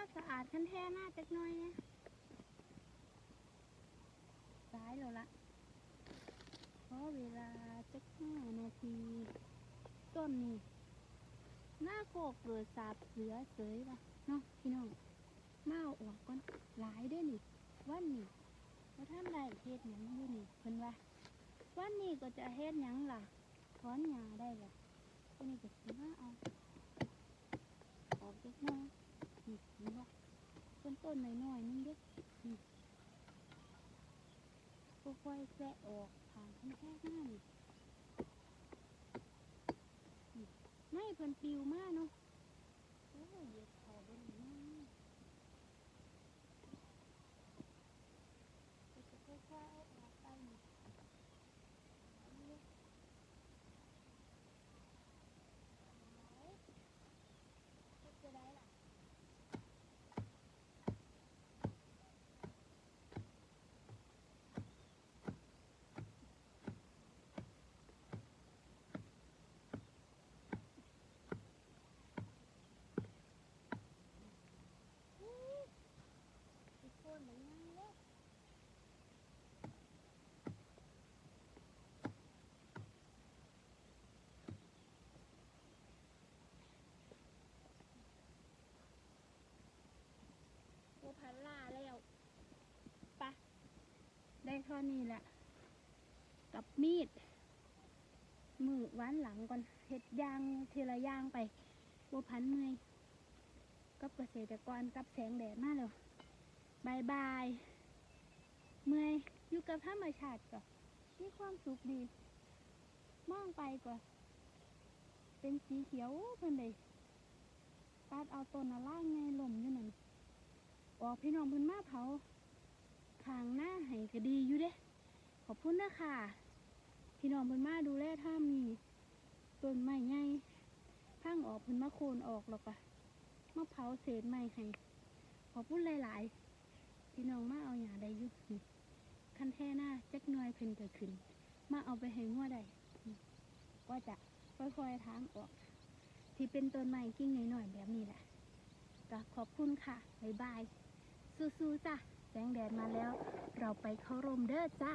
าสะอาดคันแท้หน้าจักหน่อยนะสายแล้วละเพราะเวลาจักห้านาที ต้นนี้หน้าโคกเกิดสาบเสือเสยละเนาะพี่น้องมาเอาออกก่อนหลายเด้อนี่วันนี้ว่าท่านใดเฮ็ดหยังอยู่นี่เพิ่นว่าวันนี้ก็จะเฮ็ดหยังล่ะถอนหญ้าได้ล่ะวันนี้ก็สิมาเอา ออกเล็กน้อยนี่เห็นบ่ ต้นหน่อยๆนึงเด็กค่อยๆแสะออกผ่านแค่หน้านี่นี่ไม่เพิ่นปิวมากเนาะโอ้ยเหยียดเขาเบนนี่ก็จะค่อยๆเอาออกไปนี่เอาเลยเอาไว้เฮ็ดจะได้ล่ะ อีกคนเหมือนกันเลยโอพันล่าแล้วปะได้เท่า นี้แหละ กับมีด มือวันหลังก่อนเห็ดยางเทีละยางไปบัวพันเมื่อยกับเกษตรกรกับแสงแดดมาแล้วบายบาย เมื่อยอยู่กับธรรมชาติก็มีความสุขดี มองไปก็เป็นสีเขียวเพิ่นเลยตัดเอาต้นอะล่างไงลมอยู่นั่นออกพี่น้องเพิ่นมาเผา ทางหน้าให้ก็ดีอยู่เด้ขอบคุณนะค่ะ พี่น้องเพิ่นมาดูแลถ้ามีต้นไม้ใหญ่พังออกเพิ่นมาโคนออกแล้วก็มาเผาเศษไม้ให้ขอพูดหลาย ๆ พี่น้องมาเอาอย่างใดอยู่คันแท่หน้าจักหน่อยเพิ่นก็ขึ้น มาเอาไปให้งัวได้นี่ก็จะค่อยๆทางออก ที่เป็นต้นไม้กิ่งหน่อยๆแบบนี้แหละก็ขอบคุณค่ะ บ๊ายบายสู้ๆจ้ะ แสงแดดมาแล้ว เราไปเข้าร่มเด้อจ้า